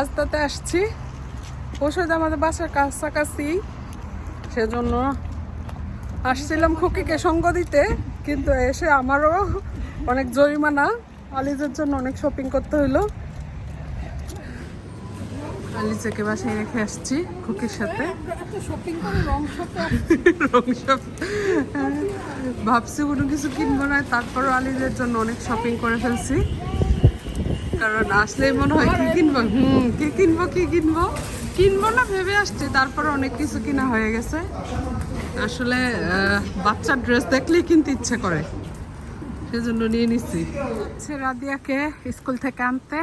আস্তাতে আসছি। ওষুধ আমাদের বাসার কাছাকাছি। সেজন্য আসছিলাম খুকিকে সঙ্গ দিতে, কিন্তু এসে আমারও অনেক জরিমানা। আলিজের জন্য অনেক শপিং করতে হইল। আলিজাকে বাসায় রেখে আসছি খুকির সাথে। ভাবছি কোনো কিছু কিনবো না, তারপরও আলিজের জন্য অনেক শপিং করে ফেলছি। কারণ আসলেই মনে হয় কি কিনবো? হুম, কি কিনবো কি কিনবো? কিনবো না, ভেবে আসছে। তারপরে অনেক কিছু কিনা হয়ে গেছে। আসলে বাচ্চার ড্রেস দেখলেই কিনতে ইচ্ছে করে। সেজন্য নিয়ে নিচ্ছি সে রাদিয়াকে স্কুল থেকে আনতে।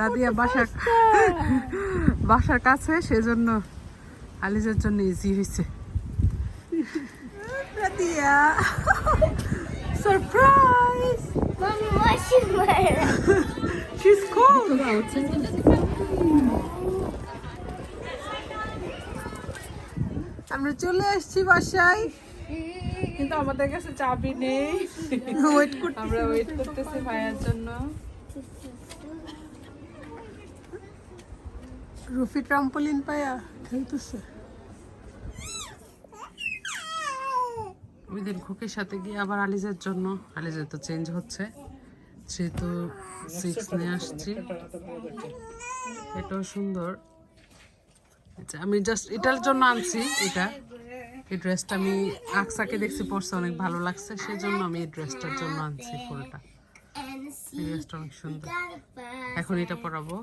রাদিয়া বাসার বাসার কাছে, সেজন্য আলিজের জন্য ইজি হয়েছে। রাদিয়া সারপ্রাইজ আমরা চলে আসছি বাসায়। কিন্তু আমাদের কাছে চাবি নেই। ওয়েট করতে আমরা ওয়েট করতেছি ভাইয়ার জন্য। রুফি ট্রাম্পোলিন পায়া খেলতেছে। ওই দিন খুকের সাথে গিয়ে আবার আলিজের জন্য। আলিজের তো চেঞ্জ হচ্ছে। যেহেতু সিক্স নিয়ে আসছি। এটাও সুন্দর। আচ্ছা আমি জাস্ট এটার জন্য আনছি এটা। এই ড্রেসটা আমি আকসাকে দেখছি পরছে অনেক ভালো লাগছে সেই জন্য আমি এই ড্রেসটার জন্য আনছি ফুলটা এই ড্রেসটা অনেক সুন্দর. এখন এটা পরাবো।